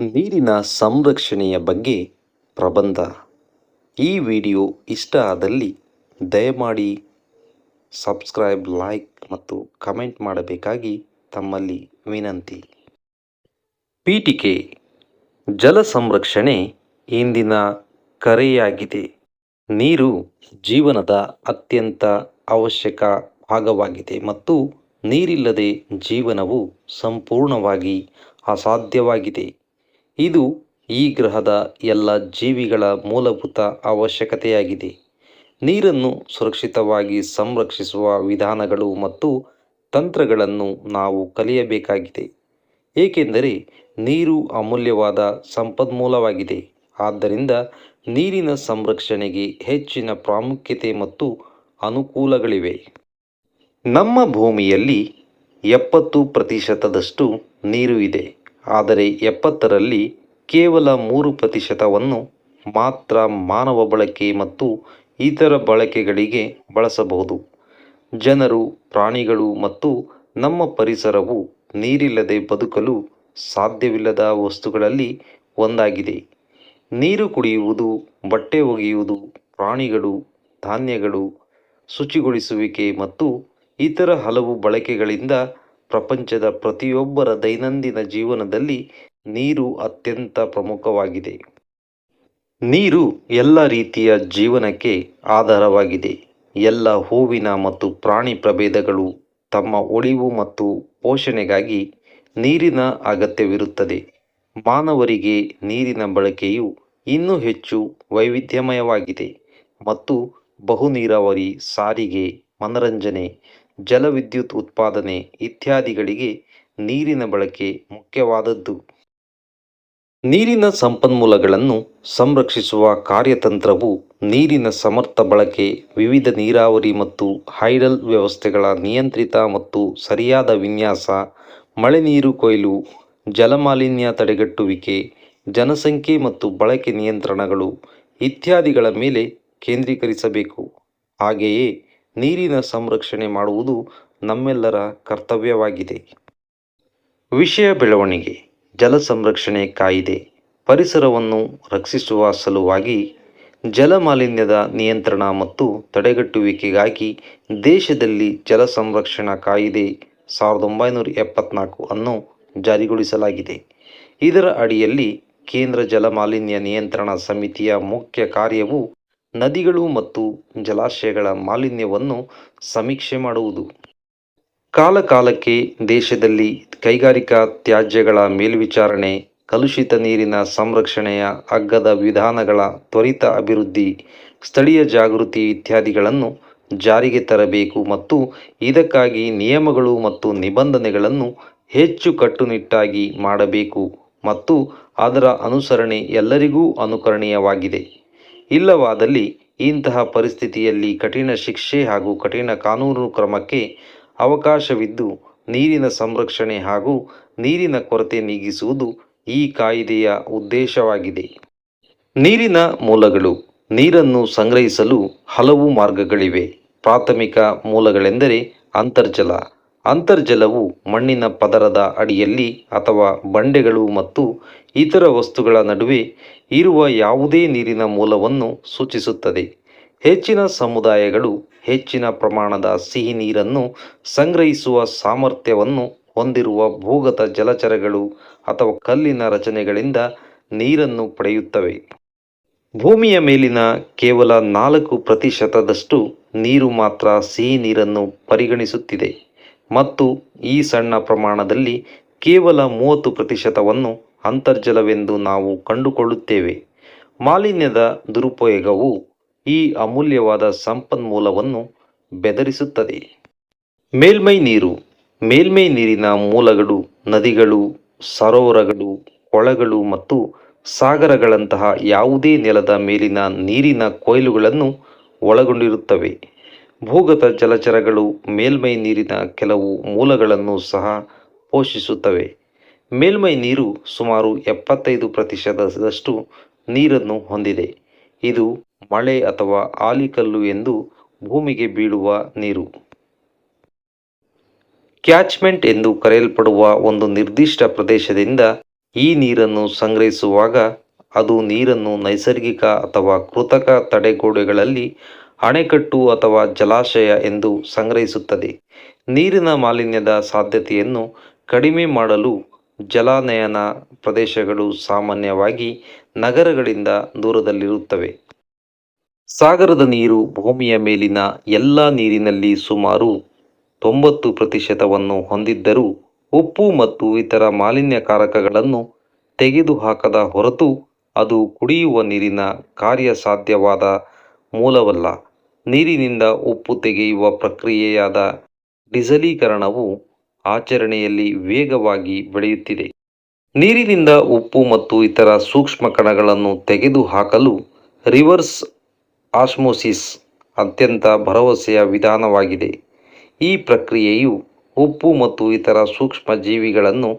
ನೀರಿನ ಸಂರಕ್ಷಣೆಯ ಬಗ್ಗೆ ಪ್ರಬಂಧ. ಈ ವಿಡಿಯೋ ಇಷ್ಟ ಆದಲ್ಲಿ ದಯಮಾಡಿ ಸಬ್ಸ್ಕ್ರೈಬ್, ಲೈಕ್ ಮತ್ತು ಕಮೆಂಟ್ ಮಾಡಬೇಕಾಗಿ ತಮ್ಮಲ್ಲಿ ವಿನಂತಿ. ಪೀಠಿಕೆ ಜಲ ಸಂರಕ್ಷಣೆ ಇಂದಿನ ಕರೆಯಾಗಿದೆ. ನೀರು ಜೀವನದ ಅತ್ಯಂತ ಅವಶ್ಯಕ ಭಾಗವಾಗಿದೆ ಮತ್ತು ನೀರಿಲ್ಲದೆ ಜೀವನವು ಸಂಪೂರ್ಣವಾಗಿ ಅಸಾಧ್ಯವಾಗಿದೆ. ಇದು ಈ ಗ್ರಹದ ಎಲ್ಲ ಜೀವಿಗಳ ಮೂಲಭೂತ ಅವಶ್ಯಕತೆಯಾಗಿದೆ. ನೀರನ್ನು ಸುರಕ್ಷಿತವಾಗಿ ಸಂರಕ್ಷಿಸುವ ವಿಧಾನಗಳು ಮತ್ತು ತಂತ್ರಗಳನ್ನು ನಾವು ಕಲಿಯಬೇಕಾಗಿದೆ. ಏಕೆಂದರೆ ನೀರು ಅಮೂಲ್ಯವಾದ ಸಂಪನ್ಮೂಲವಾಗಿದೆ. ಆದ್ದರಿಂದ ನೀರಿನ ಸಂರಕ್ಷಣೆಗೆ ಹೆಚ್ಚಿನ ಪ್ರಾಮುಖ್ಯತೆ ಮತ್ತು ಅನುಕೂಲಗಳಿವೆ. ನಮ್ಮ ಭೂಮಿಯಲ್ಲಿ ಎಪ್ಪತ್ತು ಪ್ರತಿಶತದಷ್ಟು ನೀರು ಇದೆ. ಆದರೆ ಎಪ್ಪತ್ತರಲ್ಲಿ ಕೇವಲ ಮೂರು ಪ್ರತಿಶತವನ್ನು ಮಾತ್ರ ಮಾನವ ಬಳಕೆ ಮತ್ತು ಇತರ ಬಳಕೆಗಳಿಗೆ ಬಳಸಬಹುದು. ಜನರು, ಪ್ರಾಣಿಗಳು ಮತ್ತು ನಮ್ಮ ಪರಿಸರವು ನೀರಿಲ್ಲದೆ ಬದುಕಲು ಸಾಧ್ಯವಿಲ್ಲದ ವಸ್ತುಗಳಲ್ಲಿ ಒಂದಾಗಿದೆ. ನೀರು ಕುಡಿಯುವುದು, ಬಟ್ಟೆ ಒಗೆಯುವುದು, ಪ್ರಾಣಿಗಳು, ಧಾನ್ಯಗಳು ಶುಚಿಗೊಳಿಸುವಿಕೆ ಮತ್ತು ಇತರ ಹಲವು ಬಳಕೆಗಳಿಂದ ಪ್ರಪಂಚದ ಪ್ರತಿಯೊಬ್ಬರ ದೈನಂದಿನ ಜೀವನದಲ್ಲಿ ನೀರು ಅತ್ಯಂತ ಪ್ರಮುಖವಾಗಿದೆ. ನೀರು ಎಲ್ಲ ರೀತಿಯ ಜೀವನಕ್ಕೆ ಆಧಾರವಾಗಿದೆ. ಎಲ್ಲ ಹೂವಿನ ಮತ್ತು ಪ್ರಾಣಿ ಪ್ರಭೇದಗಳು ತಮ್ಮ ಒಳಿವು ಮತ್ತು ಪೋಷಣೆಗಾಗಿ ನೀರಿನ ಅಗತ್ಯವಿರುತ್ತದೆ. ಮಾನವರಿಗೆ ನೀರಿನ ಬಳಕೆಯು ಇನ್ನೂ ಹೆಚ್ಚು ವೈವಿಧ್ಯಮಯವಾಗಿದೆ ಮತ್ತು ಬಹು ನೀರಾವರಿ ಸಾರಿಗೆ, ಮನರಂಜನೆ ಜಲವಿದ್ಯುತ್ ಉತ್ಪಾದನೆ ಇತ್ಯಾದಿಗಳಿಗೆ ನೀರಿನ ಬಳಕೆ ಮುಖ್ಯವಾದದ್ದು. ನೀರಿನ ಸಂಪನ್ಮೂಲಗಳನ್ನು ಸಂರಕ್ಷಿಸುವ ಕಾರ್ಯತಂತ್ರವು ನೀರಿನ ಸಮರ್ಥ ಬಳಕೆ, ವಿವಿಧ ನೀರಾವರಿ ಮತ್ತು ಹೈಡಲ್ ವ್ಯವಸ್ಥೆಗಳ ನಿಯಂತ್ರಿತ ಮತ್ತು ಸರಿಯಾದ ವಿನ್ಯಾಸ, ಮಳೆ ನೀರು ಕೊಯ್ಲು, ಜಲಮಾಲಿನ್ಯ ತಡೆಗಟ್ಟುವಿಕೆ, ಜನಸಂಖ್ಯೆ ಮತ್ತು ಬಳಕೆ ನಿಯಂತ್ರಣಗಳು ಇತ್ಯಾದಿಗಳ ಮೇಲೆ ಕೇಂದ್ರೀಕರಿಸಬೇಕು. ಹಾಗೆಯೇ ನೀರಿನ ಸಂರಕ್ಷಣೆ ಮಾಡುವುದು ನಮ್ಮೆಲ್ಲರ ಕರ್ತವ್ಯವಾಗಿದೆ. ವಿಷಯ ಬೆಳವಣಿಗೆ, ಜಲ ಸಂರಕ್ಷಣೆ ಕಾಯಿದೆ, ಪರಿಸರವನ್ನು ರಕ್ಷಿಸುವ ಸಲುವಾಗಿ ಜಲಮಾಲಿನ್ಯದ ನಿಯಂತ್ರಣ ಮತ್ತು ತಡೆಗಟ್ಟುವಿಕೆಗಾಗಿ ದೇಶದಲ್ಲಿ ಜಲ ಸಂರಕ್ಷಣಾ ಕಾಯಿದೆ ಸಾವಿರದ ಒಂಬೈನೂರ ಎಪ್ಪತ್ನಾಲ್ಕು ಅನ್ನು ಜಾರಿಗೊಳಿಸಲಾಗಿದೆ. ಇದರ ಅಡಿಯಲ್ಲಿ ಕೇಂದ್ರ ಜಲಮಾಲಿನ್ಯ ನಿಯಂತ್ರಣ ಸಮಿತಿಯ ಮುಖ್ಯ ಕಾರ್ಯವು ನದಿಗಳು ಮತ್ತು ಜಲಾಶಯಗಳ ಮಾಲಿನ್ಯವನ್ನು ಸಮೀಕ್ಷೆ ಮಾಡುವುದು. ಕಾಲಕಾಲಕ್ಕೆ ದೇಶದಲ್ಲಿ ಕೈಗಾರಿಕಾ ತ್ಯಾಜ್ಯಗಳ ಮೇಲ್ವಿಚಾರಣೆ, ಕಲುಷಿತ ನೀರಿನ ಸಂರಕ್ಷಣೆಯ ಅಗ್ಗದ ವಿಧಾನಗಳ ತ್ವರಿತ ಅಭಿವೃದ್ಧಿ, ಸ್ಥಳೀಯ ಜಾಗೃತಿ ಇತ್ಯಾದಿಗಳನ್ನು ಜಾರಿಗೆ ತರಬೇಕು ಮತ್ತು ಇದಕ್ಕಾಗಿ ನಿಯಮಗಳು ಮತ್ತು ನಿಬಂಧನೆಗಳನ್ನು ಹೆಚ್ಚು ಕಟ್ಟುನಿಟ್ಟಾಗಿ ಮಾಡಬೇಕು ಮತ್ತು ಅದರ ಅನುಸರಣೆ ಎಲ್ಲರಿಗೂ ಅನುಕರಣೀಯವಾಗಿದೆ. ಇಲ್ಲವಾದಲ್ಲಿ ಇಂತಹ ಪರಿಸ್ಥಿತಿಯಲ್ಲಿ ಕಠಿಣ ಶಿಕ್ಷೆ ಹಾಗೂ ಕಠಿಣ ಕಾನೂನು ಕ್ರಮಕ್ಕೆ ಅವಕಾಶವಿದ್ದು ನೀರಿನ ಸಂರಕ್ಷಣೆ ಹಾಗೂ ನೀರಿನ ಕೊರತೆ ನೀಗಿಸುವುದು ಈ ಕಾಯಿದೆಯ ಉದ್ದೇಶವಾಗಿದೆ. ನೀರಿನ ಮೂಲಗಳು, ನೀರನ್ನು ಸಂಗ್ರಹಿಸಲು ಹಲವು ಮಾರ್ಗಗಳಿವೆ. ಪ್ರಾಥಮಿಕ ಮೂಲಗಳೆಂದರೆ ಅಂತರ್ಜಲ ಅಂತರ್ಜಲವು ಮಣ್ಣಿನ ಪದರದ ಅಡಿಯಲ್ಲಿ ಅಥವಾ ಬಂಡೆಗಳು ಮತ್ತು ಇತರ ವಸ್ತುಗಳ ನಡುವೆ ಇರುವ ಯಾವುದೇ ನೀರಿನ ಮೂಲವನ್ನು ಸೂಚಿಸುತ್ತದೆ. ಹೆಚ್ಚಿನ ಸಮುದಾಯಗಳು ಹೆಚ್ಚಿನ ಪ್ರಮಾಣದ ಸಿಹಿ ನೀರನ್ನು ಸಂಗ್ರಹಿಸುವ ಸಾಮರ್ಥ್ಯವನ್ನು ಹೊಂದಿರುವ ಭೂಗತ ಜಲಚರಗಳು ಅಥವಾ ಕಲ್ಲಿನ ರಚನೆಗಳಿಂದ ನೀರನ್ನು ಪಡೆಯುತ್ತವೆ. ಭೂಮಿಯ ಮೇಲಿನ ಕೇವಲ ನಾಲ್ಕು ಪ್ರತಿಶತದಷ್ಟು ನೀರು ಮಾತ್ರ ಸಿಹಿ ನೀರನ್ನು ಪರಿಗಣಿಸುತ್ತಿದೆ. ಮತ್ತು ಈ ಸಣ್ಣ ಪ್ರಮಾಣದಲ್ಲಿ ಕೇವಲ ಮೂವತ್ತು ಪ್ರತಿಶತವನ್ನು ಅಂತರ್ಜಲವೆಂದು ನಾವು ಕಂಡುಕೊಳ್ಳುತ್ತೇವೆ. ಮಾಲಿನ್ಯದ ದುರುಪಯೋಗವು ಈ ಅಮೂಲ್ಯವಾದ ಸಂಪನ್ಮೂಲವನ್ನು ಬೆದರಿಸುತ್ತದೆ. ಮೇಲ್ಮೈ ನೀರು. ಮೇಲ್ಮೈ ನೀರಿನ ಮೂಲಗಳು, ನದಿಗಳು, ಸರೋವರಗಳು, ಕೊಳಗಳು ಮತ್ತು ಸಾಗರಗಳಂತಹ ಯಾವುದೇ ನೆಲದ ಮೇಲಿನ ನೀರಿನ ಕೊಯ್ಲುಗಳನ್ನು ಒಳಗೊಂಡಿರುತ್ತವೆ. ಭೂಗತ ಜಲಚರಗಳು ಮೇಲ್ಮೈ ನೀರಿನ ಕೆಲವು ಮೂಲಗಳನ್ನು ಸಹ ಪೋಷಿಸುತ್ತವೆ. ಮೇಲ್ಮೈ ನೀರು ಸುಮಾರು ಎಪ್ಪತ್ತೈದು ಪ್ರತಿಶತದಷ್ಟು ನೀರನ್ನು ಹೊಂದಿದೆ. ಇದು ಮಳೆ ಅಥವಾ ಆಲಿಕಲ್ಲು ಎಂದು ಭೂಮಿಗೆ ಬೀಳುವ ನೀರು. ಕ್ಯಾಚ್ಮೆಂಟ್ ಎಂದು ಕರೆಯಲ್ಪಡುವ ಒಂದು ನಿರ್ದಿಷ್ಟ ಪ್ರದೇಶದಿಂದ ಈ ನೀರನ್ನು ಸಂಗ್ರಹಿಸುವಾಗ ಅದು ನೀರನ್ನು ನೈಸರ್ಗಿಕ ಅಥವಾ ಕೃತಕ ತಡೆಗೋಡೆಗಳಲ್ಲಿ ಅಣೆಕಟ್ಟು ಅಥವಾ ಜಲಾಶಯ ಎಂದು ಸಂಗ್ರಹಿಸುತ್ತದೆ. ನೀರಿನ ಮಾಲಿನ್ಯದ ಸಾಧ್ಯತೆಯನ್ನು ಕಡಿಮೆ ಮಾಡಲು ಜಲಾನಯನ ಪ್ರದೇಶಗಳು ಸಾಮಾನ್ಯವಾಗಿ ನಗರಗಳಿಂದ ದೂರದಲ್ಲಿರುತ್ತವೆ. ಸಾಗರದ ನೀರು ಭೂಮಿಯ ಮೇಲಿನ ಎಲ್ಲ ನೀರಿನಲ್ಲಿ ಸುಮಾರು ತೊಂಬತ್ತು ಪ್ರತಿಶತವನ್ನು ಹೊಂದಿದ್ದರೂ ಉಪ್ಪು ಮತ್ತು ಇತರ ಮಾಲಿನ್ಯಕಾರಕಗಳನ್ನು ತೆಗೆದುಹಾಕದ ಹೊರತು ಅದು ಕುಡಿಯುವ ನೀರಿನ ಕಾರ್ಯಸಾಧ್ಯವಾದ ಮೂಲವಲ್ಲ. ನೀರಿನಿಂದ ಉಪ್ಪು ತೆಗೆಯುವ ಪ್ರಕ್ರಿಯೆಯಾದ ಡಿಸಲೀಕರಣವು ಆಚರಣೆಯಲ್ಲಿ ವೇಗವಾಗಿ ಬೆಳೆಯುತ್ತಿದೆ. ನೀರಿನಿಂದ ಉಪ್ಪು ಮತ್ತು ಇತರ ಸೂಕ್ಷ್ಮ ಕಣಗಳನ್ನು ತೆಗೆದುಹಾಕಲು ರಿವರ್ಸ್ ಆಸ್ಮೋಸಿಸ್ ಅತ್ಯಂತ ಭರವಸೆಯ ವಿಧಾನವಾಗಿದೆ. ಈ ಪ್ರಕ್ರಿಯೆಯು ಉಪ್ಪು ಮತ್ತು ಇತರ ಸೂಕ್ಷ್ಮ ಜೀವಿಗಳನ್ನು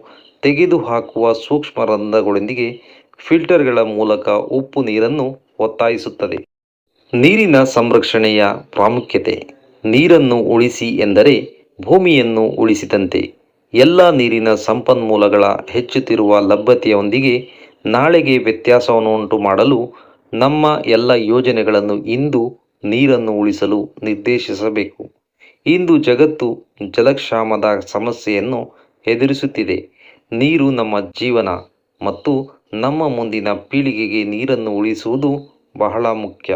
ತೆಗೆದುಹಾಕುವ ಸೂಕ್ಷ್ಮ ರಂಧ್ರಗಳೊಂದಿಗೆ ಫಿಲ್ಟರ್ಗಳ ಮೂಲಕ ಉಪ್ಪು ನೀರನ್ನು ಒತ್ತಾಯಿಸುತ್ತದೆ. ನೀರಿನ ಸಂರಕ್ಷಣೆಯ ಪ್ರಾಮುಖ್ಯತೆ, ನೀರನ್ನು ಉಳಿಸಿ ಎಂದರೆ ಭೂಮಿಯನ್ನು ಉಳಿಸಿದಂತೆ. ಎಲ್ಲ ನೀರಿನ ಸಂಪನ್ಮೂಲಗಳ ಹೆಚ್ಚುತ್ತಿರುವ ಲಭ್ಯತೆಯೊಂದಿಗೆ ನಾಳೆಗೆ ವ್ಯತ್ಯಾಸವನ್ನುಂಟು ಮಾಡಲು ನಮ್ಮ ಎಲ್ಲ ಯೋಜನೆಗಳನ್ನು ಇಂದು ನೀರನ್ನು ಉಳಿಸಲು ನಿರ್ದೇಶಿಸಬೇಕು. ಇಂದು ಜಗತ್ತು ಜಲಕ್ಷಾಮದ ಸಮಸ್ಯೆಯನ್ನು ಎದುರಿಸುತ್ತಿದೆ. ನೀರು ನಮ್ಮ ಜೀವನ ಮತ್ತು ನಮ್ಮ ಮುಂದಿನ ಪೀಳಿಗೆಗೆ ನೀರನ್ನು ಉಳಿಸುವುದು ಬಹಳ ಮುಖ್ಯ.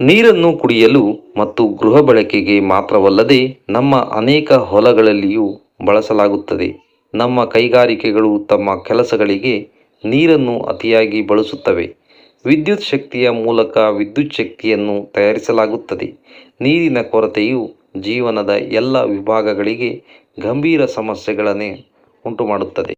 ನೀರನ್ನು ಕುಡಿಯಲು ಮತ್ತು ಗೃಹ ಬಳಕೆಗೆ ಮಾತ್ರವಲ್ಲದೆ ನಮ್ಮ ಅನೇಕ ಹೊಲಗಳಲ್ಲಿಯೂ ಬಳಸಲಾಗುತ್ತದೆ. ನಮ್ಮ ಕೈಗಾರಿಕೆಗಳು ತಮ್ಮ ಕೆಲಸಗಳಿಗೆ ನೀರನ್ನು ಅತಿಯಾಗಿ ಬಳಸುತ್ತವೆ. ವಿದ್ಯುತ್ ಶಕ್ತಿಯ ಮೂಲಕ ವಿದ್ಯುತ್ ಶಕ್ತಿಯನ್ನು ತಯಾರಿಸಲಾಗುತ್ತದೆ. ನೀರಿನ ಕೊರತೆಯು ಜೀವನದ ಎಲ್ಲ ವಿಭಾಗಗಳಿಗೆ ಗಂಭೀರ ಸಮಸ್ಯೆಗಳನ್ನೇ ಉಂಟುಮಾಡುತ್ತದೆ.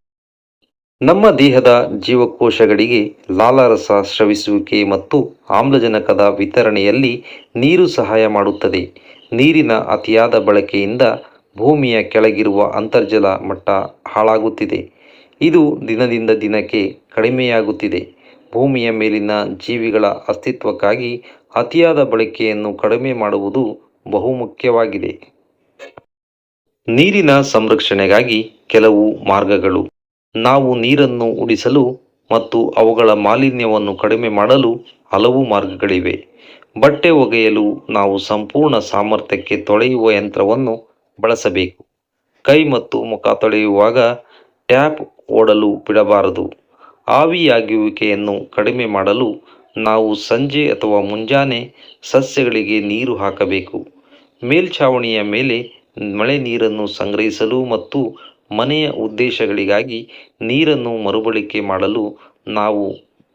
ನಮ್ಮ ದೇಹದ ಜೀವಕೋಶಗಳಿಗೆ ಲಾಲಾರಸ ಸ್ರವಿಸುವಿಕೆ ಮತ್ತು ಆಮ್ಲಜನಕದ ವಿತರಣೆಯಲ್ಲಿ ನೀರು ಸಹಾಯ ಮಾಡುತ್ತದೆ. ನೀರಿನ ಅತಿಯಾದ ಬಳಕೆಯಿಂದ ಭೂಮಿಯ ಕೆಳಗಿರುವ ಅಂತರ್ಜಲ ಮಟ್ಟ ಹಾಳಾಗುತ್ತಿದೆ. ಇದು ದಿನದಿಂದ ದಿನಕ್ಕೆ ಕಡಿಮೆಯಾಗುತ್ತಿದೆ. ಭೂಮಿಯ ಮೇಲಿನ ಜೀವಿಗಳ ಅಸ್ತಿತ್ವಕ್ಕಾಗಿ ಅತಿಯಾದ ಬಳಕೆಯನ್ನು ಕಡಿಮೆ ಮಾಡುವುದು ಬಹುಮುಖ್ಯವಾಗಿದೆ. ನೀರಿನ ಸಂರಕ್ಷಣೆಗಾಗಿ ಕೆಲವು ಮಾರ್ಗಗಳು. ನಾವು ನೀರನ್ನು ಉಳಿಸಲು ಮತ್ತು ಅವುಗಳ ಮಾಲಿನ್ಯವನ್ನು ಕಡಿಮೆ ಮಾಡಲು ಹಲವು ಮಾರ್ಗಗಳಿವೆ. ಬಟ್ಟೆ ಒಗೆಯಲು ನಾವು ಸಂಪೂರ್ಣ ಸಾಮರ್ಥ್ಯಕ್ಕೆ ತೊಳೆಯುವ ಯಂತ್ರವನ್ನು ಬಳಸಬೇಕು. ಕೈ ಮತ್ತು ಮುಖ ತೊಳೆಯುವಾಗ ಟ್ಯಾಪ್ ಓಡಲು ಬಿಡಬಾರದು. ಆವಿಯಾಗುವಿಕೆಯನ್ನು ಕಡಿಮೆ ಮಾಡಲು ನಾವು ಸಂಜೆ ಅಥವಾ ಮುಂಜಾನೆ ಸಸ್ಯಗಳಿಗೆ ನೀರು ಹಾಕಬೇಕು. ಮೇಲ್ಛಾವಣಿಯ ಮೇಲೆ ಮಳೆ ನೀರನ್ನು ಸಂಗ್ರಹಿಸಲು ಮತ್ತು ಮನೆಯ ಉದ್ದೇಶಗಳಿಗಾಗಿ ನೀರನ್ನು ಮರುಬಳಕೆ ಮಾಡಲು ನಾವು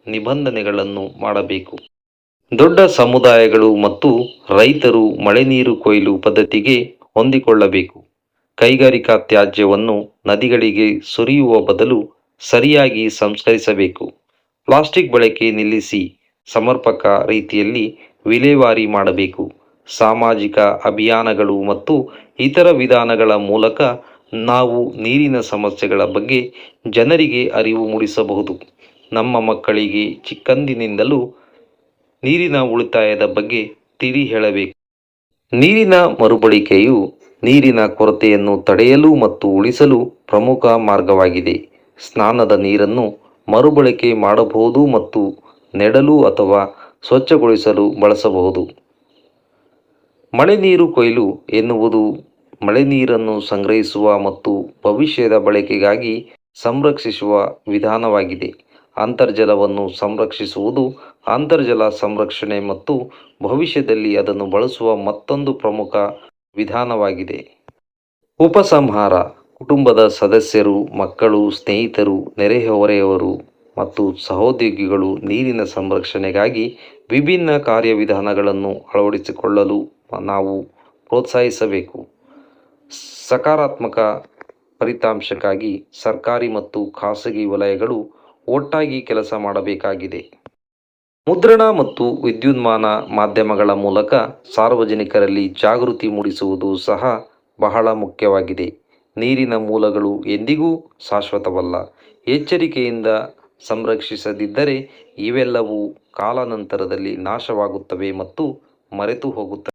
ನಿಬಂಧನೆಗಳನ್ನು ಮಾಡಬೇಕು. ದೊಡ್ಡ ಸಮುದಾಯಗಳು ಮತ್ತು ರೈತರು ಮಳೆ ನೀರು ಕೊಯ್ಲು ಪದ್ಧತಿಗೆ ಹೊಂದಿಕೊಳ್ಳಬೇಕು. ಕೈಗಾರಿಕಾ ತ್ಯಾಜ್ಯವನ್ನು ನದಿಗಳಿಗೆ ಸುರಿಯುವ ಬದಲು ಸರಿಯಾಗಿ ಸಂಸ್ಕರಿಸಬೇಕು. ಪ್ಲಾಸ್ಟಿಕ್ ಬಳಕೆ ನಿಲ್ಲಿಸಿ ಸಮರ್ಪಕ ರೀತಿಯಲ್ಲಿ ವಿಲೇವಾರಿ ಮಾಡಬೇಕು. ಸಾಮಾಜಿಕ ಅಭಿಯಾನಗಳು ಮತ್ತು ಇತರ ವಿಧಾನಗಳ ಮೂಲಕ ನಾವು ನೀರಿನ ಸಮಸ್ಯೆಗಳ ಬಗ್ಗೆ ಜನರಿಗೆ ಅರಿವು ಮೂಡಿಸಬಹುದು. ನಮ್ಮ ಮಕ್ಕಳಿಗೆ ಚಿಕ್ಕಂದಿನಿಂದಲೂ ನೀರಿನ ಉಳಿತಾಯದ ಬಗ್ಗೆ ತಿಳಿ ಹೇಳಬೇಕು. ನೀರಿನ ಮರುಬಳಕೆಯು ನೀರಿನ ಕೊರತೆಯನ್ನು ತಡೆಯಲು ಮತ್ತು ಉಳಿಸಲು ಪ್ರಮುಖ ಮಾರ್ಗವಾಗಿದೆ. ಸ್ನಾನದ ನೀರನ್ನು ಮರುಬಳಕೆ ಮಾಡಬಹುದು ಮತ್ತು ನೆಡಲು ಅಥವಾ ಸ್ವಚ್ಛಗೊಳಿಸಲು ಬಳಸಬಹುದು. ಮಳೆ ನೀರು ಕೊಯ್ಲು ಎನ್ನುವುದು ಮಳೆನೀರನ್ನು ಸಂಗ್ರಹಿಸುವ ಮತ್ತು ಭವಿಷ್ಯದ ಬಳಕೆಗಾಗಿ ಸಂರಕ್ಷಿಸುವ ವಿಧಾನವಾಗಿದೆ. ಅಂತರ್ಜಲವನ್ನು ಸಂರಕ್ಷಿಸುವುದು ಅಂತರ್ಜಲ ಸಂರಕ್ಷಣೆ ಮತ್ತು ಭವಿಷ್ಯದಲ್ಲಿ ಅದನ್ನು ಬಳಸುವ ಮತ್ತೊಂದು ಪ್ರಮುಖ ವಿಧಾನವಾಗಿದೆ. ಉಪಸಂಹಾರ, ಕುಟುಂಬದ ಸದಸ್ಯರು, ಮಕ್ಕಳು, ಸ್ನೇಹಿತರು, ನೆರೆಹೊರೆಯವರು ಮತ್ತು ಸಹೋದ್ಯೋಗಿಗಳು ನೀರಿನ ಸಂರಕ್ಷಣೆಗಾಗಿ ವಿಭಿನ್ನ ಕಾರ್ಯವಿಧಾನಗಳನ್ನು ಅಳವಡಿಸಿಕೊಳ್ಳಲು ನಾವು ಪ್ರೋತ್ಸಾಹಿಸಬೇಕು. ಸಕಾರಾತ್ಮಕ ಫಲಿತಾಂಶಕ್ಕಾಗಿ ಸರ್ಕಾರಿ ಮತ್ತು ಖಾಸಗಿ ವಲಯಗಳು ಒಟ್ಟಾಗಿ ಕೆಲಸ ಮಾಡಬೇಕಾಗಿದೆ. ಮುದ್ರಣ ಮತ್ತು ವಿದ್ಯುನ್ಮಾನ ಮಾಧ್ಯಮಗಳ ಮೂಲಕ ಸಾರ್ವಜನಿಕರಲ್ಲಿ ಜಾಗೃತಿ ಮೂಡಿಸುವುದು ಸಹ ಬಹಳ ಮುಖ್ಯವಾಗಿದೆ. ನೀರಿನ ಮೂಲಗಳು ಎಂದಿಗೂ ಶಾಶ್ವತವಲ್ಲ. ಎಚ್ಚರಿಕೆಯಿಂದ ಸಂರಕ್ಷಿಸದಿದ್ದರೆ ಇವೆಲ್ಲವೂ ಕಾಲಾನಂತರದಲ್ಲಿ ನಾಶವಾಗುತ್ತವೆ ಮತ್ತು ಮರೆತು ಹೋಗುತ್ತವೆ